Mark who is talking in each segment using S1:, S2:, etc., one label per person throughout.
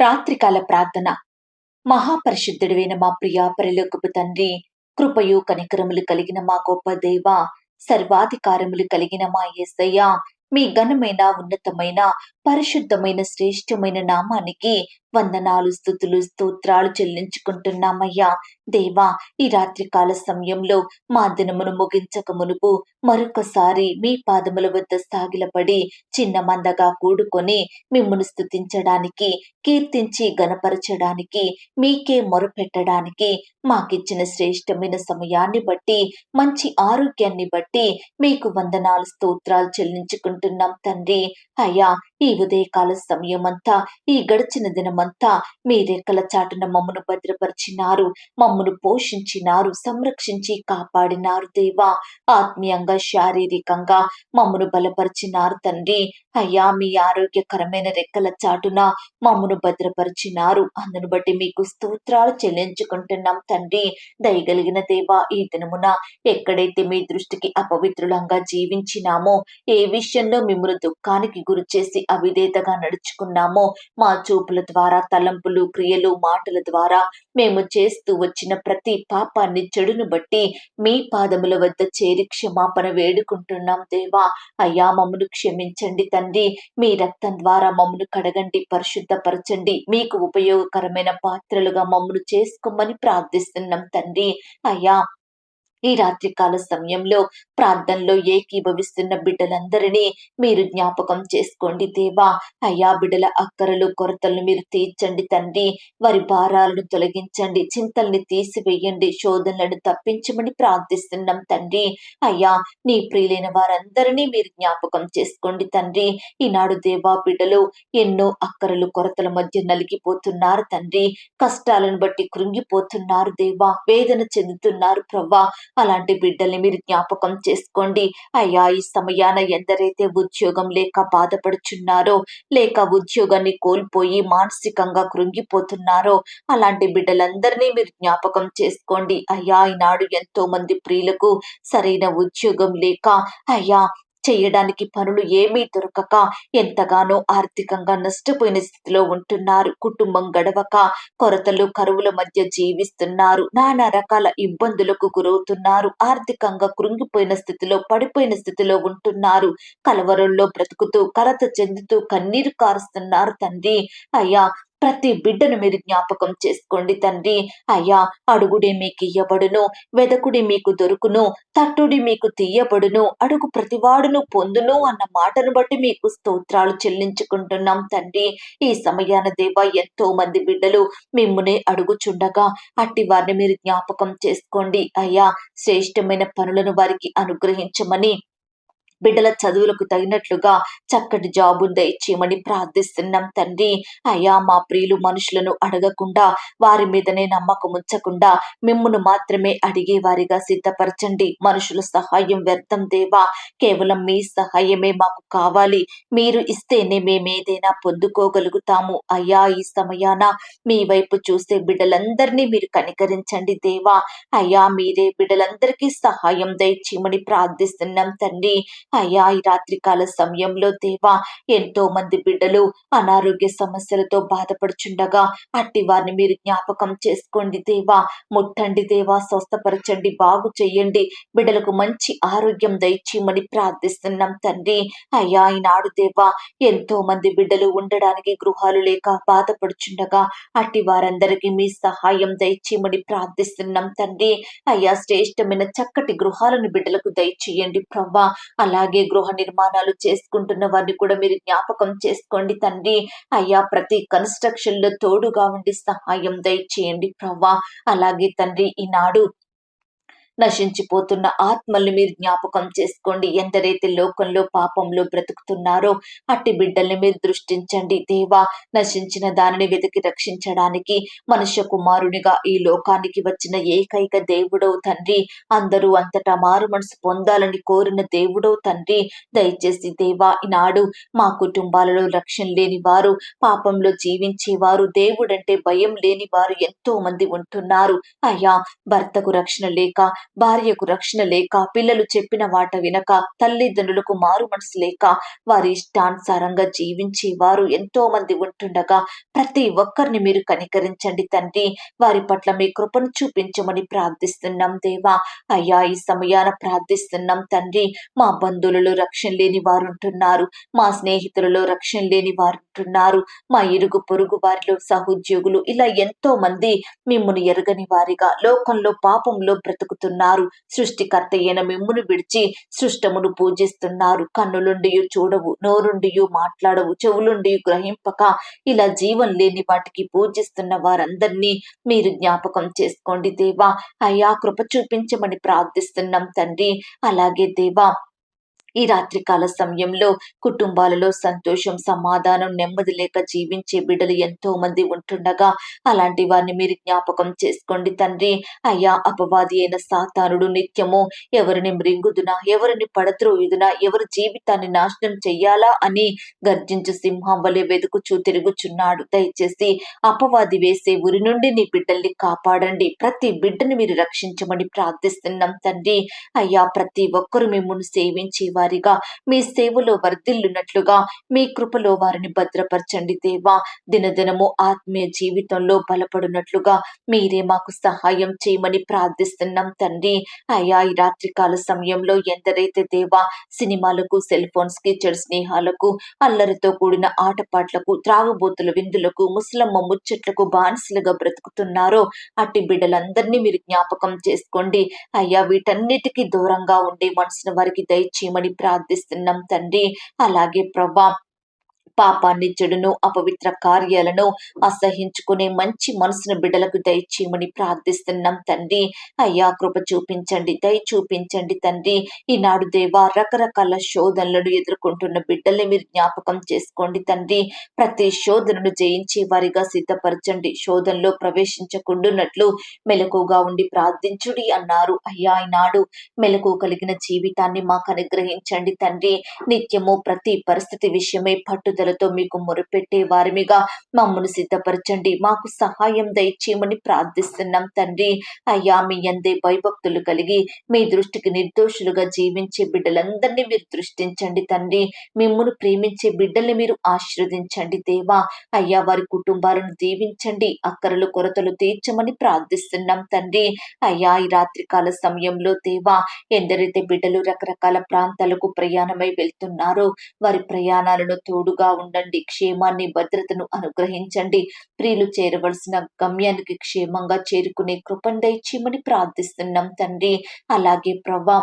S1: రాత్రికాల ప్రార్థన. మహాపరిశుద్ధుడివైన మా ప్రియా పరిలోకపు తండ్రి కృపయు కనికరములు కలిగిన మా గొప్ప దేవ సర్వాధికారములు కలిగిన మా యేసయ్య మీ ఘనమైన ఉన్నతమైన పరిశుద్ధమైన శ్రేష్టమైన నామానికి వందనాలు స్థుతులు స్తోత్రాలు చెల్లించుకుంటున్నామయ్యా. దేవా ఈ రాత్రి కాల సమయంలో మా దినమును ముగించక మునుపు మరొకసారి మీ పాదముల వద్ద సాగిలపడి చిన్న మందగా కూడుకొని మిమ్మల్ని స్థుతించడానికి కీర్తించి గనపరచడానికి మీకే మొరపెట్టడానికి మాకిచ్చిన శ్రేష్టమైన సమయాన్ని బట్టి మంచి ఆరోగ్యాన్ని బట్టి మీకు వందనాలు స్తోత్రాలు చెల్లించుకుంటున్నాం తండ్రి. అయ్యా ఈ ఉదయకాల సమయమంతా ఈ గడిచిన దినమంతా మీ రెక్కల చాటున మమ్మను భద్రపరిచినారు మమ్మను పోషించినారు సంరక్షించి కాపాడినారు దేవా. ఆత్మీయంగా శారీరకంగా మమ్మను బలపరిచినారు తండ్రి. అయ్యా మీ ఆరోగ్యకరమైన రెక్కల చాటున మమ్మను భద్రపరిచినారు. అందును బట్టి మీకు స్తోత్రాలు చెల్లించుకుంటున్నాం తండ్రి. దయగలిగిన దేవా ఈ దినమున ఎక్కడైతే మీ దృష్టికి అపవిత్రులంగా జీవించినామో ఏ విషయంలో మిమ్మల్ని దుఃఖానికి గురి చేసి అవిధేతగా నడుచుకున్నామో మా చూపుల ద్వారా తలంపులు క్రియలు మాటల ద్వారా మేము చేస్తూ వచ్చిన ప్రతి పాపాన్ని చెడును బట్టి మీ పాదముల వద్ద చేరి క్షమాపణ వేడుకుంటున్నాం దేవా. అయ్యా మమ్మను క్షమించండి తండ్రి. మీ రక్తం ద్వారా మమ్మను కడగండి పరిశుద్ధపరచండి. మీకు ఉపయోగకరమైన పాత్రలుగా మమ్మను చేసుకోమని ప్రార్థిస్తున్నాం తండ్రి. అయ్యా ఈ రాత్రికాల సమయంలో ప్రార్థనలో ఏకీభవిస్తున్న బిడ్డలందరినీ మీరు జ్ఞాపకం చేసుకోండి దేవా. అయ్యా బిడ్డల అక్కరలు కొరతలను మీరు తీర్చండి తండ్రి. వారి భారాలను తొలగించండి చింతల్ని తీసివేయండి శోధనలను తప్పించమని ప్రార్థిస్తున్నాం తండ్రి. అయ్యా నీ ప్రియులైన వారందరినీ మీరు జ్ఞాపకం చేసుకోండి తండ్రి. ఈనాడు దేవా బిడ్డలు ఎన్నో అక్కరలు కొరతల మధ్య నలిగిపోతున్నారు తండ్రి. కష్టాలను బట్టి కృంగిపోతున్నారు దేవా. వేదన చెందుతున్నారు ప్రవ్వా. అలాంటి బిడ్డల్ని మీరు జ్ఞాపకం చేసుకోండి. అయ్యా ఈ సమయాన ఎందరైతే ఉద్యోగం లేక బాధపడుచున్నారో లేక ఉద్యోగాన్ని కోల్పోయి మానసికంగా కృంగిపోతున్నారో అలాంటి బిడ్డలందరినీ మీరు జ్ఞాపకం చేసుకోండి. అయ్యా ఈనాడు ఎంతో మంది ప్రియులకు సరైన ఉద్యోగం లేక అయ్యా చేయడానికి పనులు ఏమీ దొరకక ఎంతగానో ఆర్థికంగా నష్టపోయిన స్థితిలో ఉంటున్నారు. కుటుంబం గడవక కొరతలు కరువుల మధ్య జీవిస్తున్నారు. నానా రకాల ఇబ్బందులకు గురవుతున్నారు. ఆర్థికంగా కృంగిపోయిన స్థితిలో పడిపోయిన స్థితిలో ఉంటున్నారు. కలవరంలో బ్రతుకుతూ కలత చెందుతూ కన్నీరు కారుస్తున్నారు తండ్రి. అయ్యా ప్రతి బిడ్డను మీరు జ్ఞాపకం చేసుకోండి తండ్రి. అయ్యా అడుగుడే మీకు ఇయ్యబడును వెదకుడి మీకు దొరుకును తట్టుడి మీకు తీయబడును అడుగు ప్రతివాడును పొందును అన్న మాటను బట్టి మీకు స్తోత్రాలు చెల్లించుకుంటున్నాం తండ్రి. ఈ సమయాన దేవ ఎంతో మంది బిడ్డలు మిమ్మునే అడుగుచుండగా అట్టి వారిని మీరు జ్ఞాపకం చేసుకోండి. అయ్యా శ్రేష్టమైన పనులను వారికి అనుగ్రహించమని బిడ్డల చదువులకు తగినట్లుగా చక్కటి జాబు దయచేయమని ప్రార్థిస్తున్నాం తండ్రి. అయ్యా మా ప్రియులు మనుషులను అడగకుండా వారి మీదనే నమ్మకం ఉంచకుండా మిమ్మును మాత్రమే అడిగే వారిగా సిద్ధపరచండి. మనుషుల సహాయం వ్యర్థం దేవా. కేవలం మీ సహాయమే మాకు కావాలి. మీరు ఇస్తేనే మేమేదైనా పొందుకోగలుగుతాము. అయ్యా ఈ సమయాన మీ వైపు చూసే బిడ్డలందరినీ మీరు కనికరించండి దేవా. అయ్యా మీరే బిడ్డలందరికీ సహాయం దయచేయమని ప్రార్థిస్తున్నాం తండ్రి. అయ్యా ఈ రాత్రికాల సమయంలో దేవా ఎంతో మంది బిడ్డలు అనారోగ్య సమస్యలతో బాధపడుచుండగా అట్టి వారిని మీరు జ్ఞాపకం చేసుకోండి దేవా. ముట్టండి దేవా స్వస్థపరచండి బాగు చెయ్యండి బిడ్డలకు మంచి ఆరోగ్యం దయచేయమని ప్రార్థిస్తున్నాం తండ్రి. అయ్యా ఈనాడు దేవా ఎంతో మంది బిడ్డలు ఉండడానికి గృహాలు లేక బాధపడుచుండగా అట్టి వారందరికీ మీ సహాయం దయచేయమని ప్రార్థిస్తున్నాం తండ్రి. అయ్యా శ్రేష్టమైన చక్కటి గృహాలను బిడ్డలకు దయచేయండి ప్రవ్వా అలాగే గృహ నిర్మాణాలు చేసుకుంటున్న వారిని కూడా మీరు జ్ఞాపకం చేసుకోండి తండ్రి. అయ్యా ప్రతి కన్స్ట్రక్షన్లో తోడుగా ఉండి సహాయం దయచేయండి ప్రవ్వా. అలాగే తండ్రి ఈనాడు నశించిపోతున్న ఆత్మల్ని మీరు జ్ఞాపకం చేసుకోండి. ఎందరైతే లోకంలో పాపంలో బ్రతుకుతున్నారో అట్టి బిడ్డల్ని మీరు దృష్టించండి. దేవా నశించిన దానిని వెతికి రక్షించడానికి మనుష్య కుమారునిగా ఈ లోకానికి వచ్చిన ఏకైక దేవుడవు తండ్రి అందరూ అంతటా మారు మనసు పొందాలని కోరిన దేవుడవు తండ్రి దయచేసి దేవా ఈనాడు మా కుటుంబాలలో రక్షణ లేని వారు పాపంలో జీవించేవారు దేవుడంటే భయం లేని వారు ఎంతో మంది ఉంటున్నారు. అయ్యా భర్తకు రక్షణ లేక భార్యకు రక్షణ లేక పిల్లలు చెప్పిన వాట వినక తల్లిదండ్రులకు మారు మనసు లేక వారి ఇష్టానుసారంగా జీవించి వారు ఎంతో మంది ఉంటుండగా ప్రతి ఒక్కరిని మీరు కనికరించండి తండ్రి. వారి పట్ల మీ కృపను చూపించమని ప్రార్థిస్తున్నాం దేవా. అయ్యా ఈ సమయాన ప్రార్థిస్తున్నాం తండ్రి. మా బంధువులలో రక్షణ లేని వారు ఉంటున్నారు మా స్నేహితులలో రక్షణ లేని వారుంటున్నారు. మా ఇరుగు పొరుగు వారిలో సహోద్యోగులు ఇలా ఎంతో మంది మిమ్మల్ని ఎరగని వారిగా లోకంలో పాపంలో బ్రతుకుతున్నారు. సృష్టికర్త అయిన మిమ్మును విడిచి సృష్టమును పూజిస్తున్నారు. కన్నులుండి చూడవు నోరుండి మాట్లాడవు చెవులుండి గ్రహింపక. ఇలా జీవం లేని వాటికి పూజిస్తున్న వారందరినీ మీరు జ్ఞాపకం చేసుకోండి దేవా. అయ్యా కృప చూపించమని ప్రార్థిస్తున్నాం తండ్రి. అలాగే దేవా ఈ రాత్రికాల సమయంలో కుటుంబాలలో సంతోషం సమాధానం నెమ్మది లేక జీవించే బిడ్డలు ఎంతో మంది ఉంటుండగా అలాంటి వారిని మీరు జ్ఞాపకం చేసుకోండి తండ్రి. అయ్యా అపవాది అయిన సాతానుడు నిత్యము ఎవరిని మృంగుదునా ఎవరిని పడద్రోయుదునా ఎవరి జీవితాన్ని నాశనం చెయ్యాలా అని గర్జించు సింహం వలె వెతుకుచూ తిరుగుచున్నాడు. దయచేసి అపవాది వేసే ఉరి నుండి నీ బిడ్డల్ని కాపాడండి. ప్రతి బిడ్డని మీరు రక్షించమని ప్రార్థిస్తున్నాం తండ్రి. అయ్యా ప్రతి ఒక్కరు మిమ్మల్ని సేవించి వారిగా. మీ సేవలో వర్ధిల్లున్నట్లుగా మీ కృపలో వారిని భద్రపరచండి దేవా. దినదినము ఆత్మీయ జీవితంలో బలపడినట్లుగా మీరే మాకు సహాయం చేయమని ప్రార్థిస్తున్నాం తండ్రి. అయ్యా ఈ రాత్రికాల సమయంలో ఎందరైతే దేవా సినిమాలకు సెల్ ఫోన్స్కి చెడు స్నేహాలకు అల్లరితో కూడిన ఆటపాట్లకు త్రాగుబోతుల విందులకు ముసలమ్మ ముచ్చట్లకు బానిసలుగా బ్రతుకుతున్నారో అట్టి బిడ్డలందరినీ మీరు జ్ఞాపకం చేసుకోండి. అయ్యా వీటన్నిటికీ దూరంగా ఉండే మనసును వారికి దయచేయమని ప్రార్థిస్తున్నాం తండ్రి. అలాగే ప్రభా పాపాన్ని చెడును అపవిత్ర కార్యాలను అసహించుకునే మంచి మనసును బిడ్డలకు దయచేయమని ప్రార్థిస్తున్నాం తండ్రి. అయ్యా కృప చూపించండి దయ చూపించండి తండ్రి. ఈనాడు దేవా రకరకాల శోధనలను ఎదుర్కొంటున్న బిడ్డల్ని మీరు జ్ఞాపకం చేసుకోండి తండ్రి. ప్రతి శోధనను జయించే వారిగా సిద్ధపరచండి. శోధనలో ప్రవేశించకుండున్నట్లు మెలకుగా ఉండి ప్రార్థించుడి అన్నారు. అయ్యా ఈనాడు మెలకు కలిగిన జీవితాన్ని మాకు అనుగ్రహించండి తండ్రి. నిత్యము ప్రతి పరిస్థితి విషయమై పట్టుదల ప్రార్థనలతో మీకు మొరుపెట్టే వారిమిగా మమ్మను సిద్ధపరచండి. మాకు సహాయం దయచేయమని ప్రార్థిస్తున్నాం తండ్రి. అయ్యా మీ అందే భయభక్తులు కలిగి మీ దృష్టికి నిర్దోషులుగా జీవించే బిడ్డలందరినీ మీరు దృష్టించండి తండ్రి. మిమ్మల్ని ప్రేమించే బిడ్డల్ని మీరు ఆశీర్వదించండి దేవా. అయ్యా వారి కుటుంబాలను దీవించండి. అక్కరలు కొరతలు తీర్చమని ప్రార్థిస్తున్నాం తండ్రి. అయ్యా ఈ రాత్రికాల సమయంలో దేవా ఎందరైతే బిడ్డలు రకరకాల ప్రాంతాలకు ప్రయాణమై వెళ్తున్నారో వారి ప్రయాణాలను తోడుగా ఉండండి క్షేమాన్ని భద్రతను అనుగ్రహించండి. ప్రియులు చేరవలసిన గమ్యానికి క్షేమంగా చేరుకునే కృపందైచ్యమని ప్రార్థిస్తున్నాం తండ్రి. అలాగే ప్రభా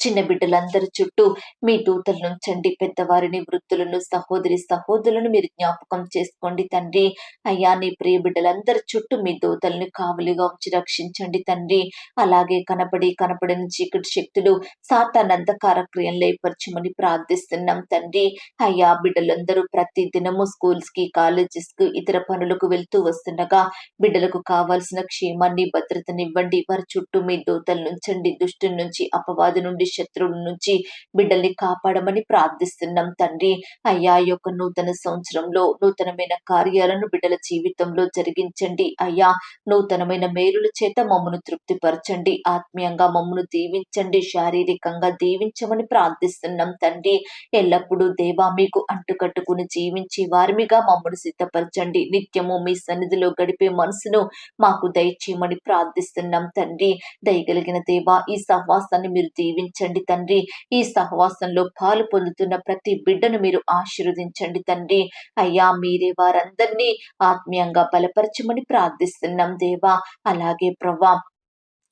S1: చిన్న బిడ్డలందరి చుట్టూ మీ దూతలు నుంచండి పెద్దవారిని వృద్ధులను సహోదరి సహోదరులను మీరు జ్ఞాపకం చేసుకోండి తండ్రి. అయ్యా నీ ప్రియ బిడ్డలందరి చుట్టూ మీ దూతల్ని కావలిగా ఉంచి రక్షించండి తండ్రి. అలాగే కనపడి కనపడిన చీకటి శక్తులు సాతానంద అంధకార క్రియలు ఏర్పరచమని ప్రార్థిస్తున్నాం తండ్రి. అయ్యా బిడ్డలందరూ ప్రతి దినము స్కూల్స్కి కాలేజెస్కు ఇతర పనులకు వెళ్తూ వస్తుండగా బిడ్డలకు కావాల్సిన క్షేమాన్ని భద్రతనివ్వండి. వారి చుట్టూ మీ దూతలు నుంచండి దుష్టు నుంచి అపవాది నుండి శత్రువుల నుంచి బిడ్డల్ని కాపాడమని ప్రార్థిస్తున్నాం తండ్రి. అయ్యా యొక్క నూతన సంవత్సరంలో నూతనమైన కార్యాలను బిడ్డల జీవితంలో జరిగించండి. అయ్యా నూతనమైన మేలుల చేత మమ్మను తృప్తిపరచండి. ఆత్మీయంగా మమ్మను దీవించండి. శారీరకంగా దీవించమని ప్రార్థిస్తున్నాం తండ్రి. ఎల్లప్పుడూ దేవా మీకు అంటుకట్టుకుని జీవించి వారిమిగా మమ్మను సిద్ధపరచండి. నిత్యము మీ సన్నిధిలో గడిపే మనసును మాకు దయచేయమని ప్రార్థిస్తున్నాం తండ్రి. దయగలిగిన దేవా ఈ సహవాసాన్ని మీరు దీవించండి. దీవించండి తండ్రి. ఈ సహవాసంలో పాలు పొందుతున్న ప్రతి బిడ్డను మీరు ఆశీర్వదించండి తండ్రి. అయ్యా మీరే వారందరినీ ఆత్మీయంగా బలపరచమని ప్రార్థిస్తున్నాం దేవా. అలాగే ప్రవ్వా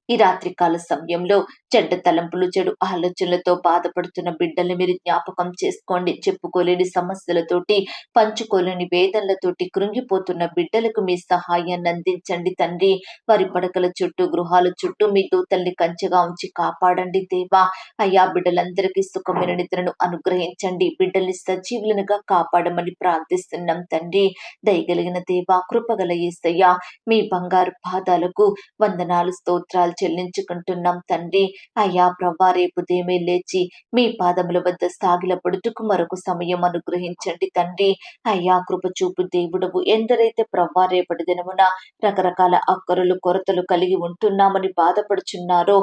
S1: ఈ రాత్రికాల సమయంలో చెడ్డ తలంపులు చెడు ఆలోచనలతో బాధపడుతున్న బిడ్డల్ని మీరు జ్ఞాపకం చేసుకోండి. చెప్పుకోలేని సమస్యలతోటి పంచుకోలేని వేదనలతోటి కృంగిపోతున్న బిడ్డలకు మీ సహాయాన్ని అందించండి తండ్రి. వారి పడకల చుట్టూ గృహాల చుట్టూ మీ దూతల్ని కంచెగా ఉంచి కాపాడండి దేవా. అయ్యా బిడ్డలందరికీ సుఖమైన నిద్రను అనుగ్రహించండి. బిడ్డల్ని సజీవులనుగా కాపాడమని ప్రార్థిస్తున్నాం తండ్రి. దయగలిగిన దేవా కృపగల ఏసయ్యా మీ బంగారు పాదాలకు వందనాలు స్తోత్రాలు చెల్లించుకుంటున్నాం తండ్రి. అయ్యా ప్రభా రేపు దేమే లేచి మీ పాదముల వద్ద సాగిల పడుటకు మరొక సమయం అనుగ్రహించండి తండ్రి. అయ్యా కృపచూపు దేవుడవు ఎందరైతే ప్రభా రేపటి దినమున రకరకాల అక్కరులు కొరతలు కలిగి ఉంటున్నామని బాధపడుచున్నారో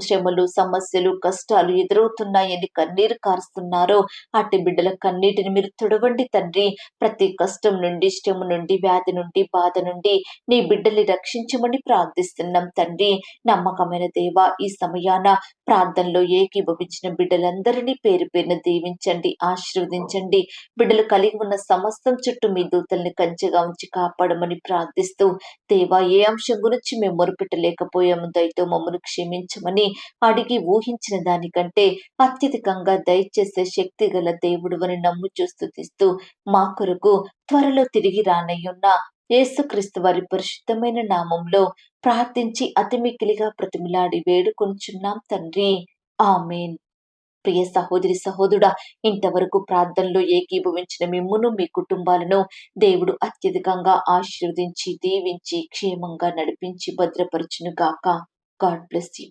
S1: శ్రమలు సమస్యలు కష్టాలు ఎదురవుతున్నాయని కన్నీరు కారుస్తున్నారో అట్టి బిడ్డల కన్నీటిని మీరు తుడవండి తండ్రి. ప్రతి కష్టం నుండి శ్రమ నుండి వ్యాధి నుండి బాధ నుండి నీ బిడ్డల్ని రక్షించమని ప్రార్థిస్తున్నాం తండ్రి. నమ్మకమైన దేవ ఈ సమయాన ప్రార్థనలో ఏకీభవించిన బిడ్డలందరినీ పేరు పేరున దీవించండి ఆశీర్వదించండి. బిడ్డలు కలిగి ఉన్న సమస్తం చుట్టూ మీ దూతల్ని కంచెగా ఉంచి కాపాడమని ప్రార్థిస్తూ దేవా ఏ అంశం గురించి మేము మొరుపెట్టలేకపోయాము దయతో మమ్మల్ని క్షమించమని అడిగి ఊహించిన దానికంటే అత్యధికంగా దయచేసే శక్తి గల దేవుడు అని నమ్ము చూస్తూ తీస్తూ మా కొరకు త్వరలో తిరిగి రానయ్యున్న యేసుక్రీస్తు వారి పరిశుద్ధమైన నామంలో ప్రార్థించి అతి మిక్కిలిగా ప్రతిమిలాడి వేడుకొంచున్నాం తండ్రి. ఆమెన్. ప్రియ సహోదరి సహోదరుడా ఇంతవరకు ప్రార్థనలో ఏకీభవించిన మిమ్మును మీ కుటుంబాలను దేవుడు అత్యధికంగా ఆశీర్వదించి దీవించి క్షేమంగా నడిపించి భద్రపరచును గాక. God bless you.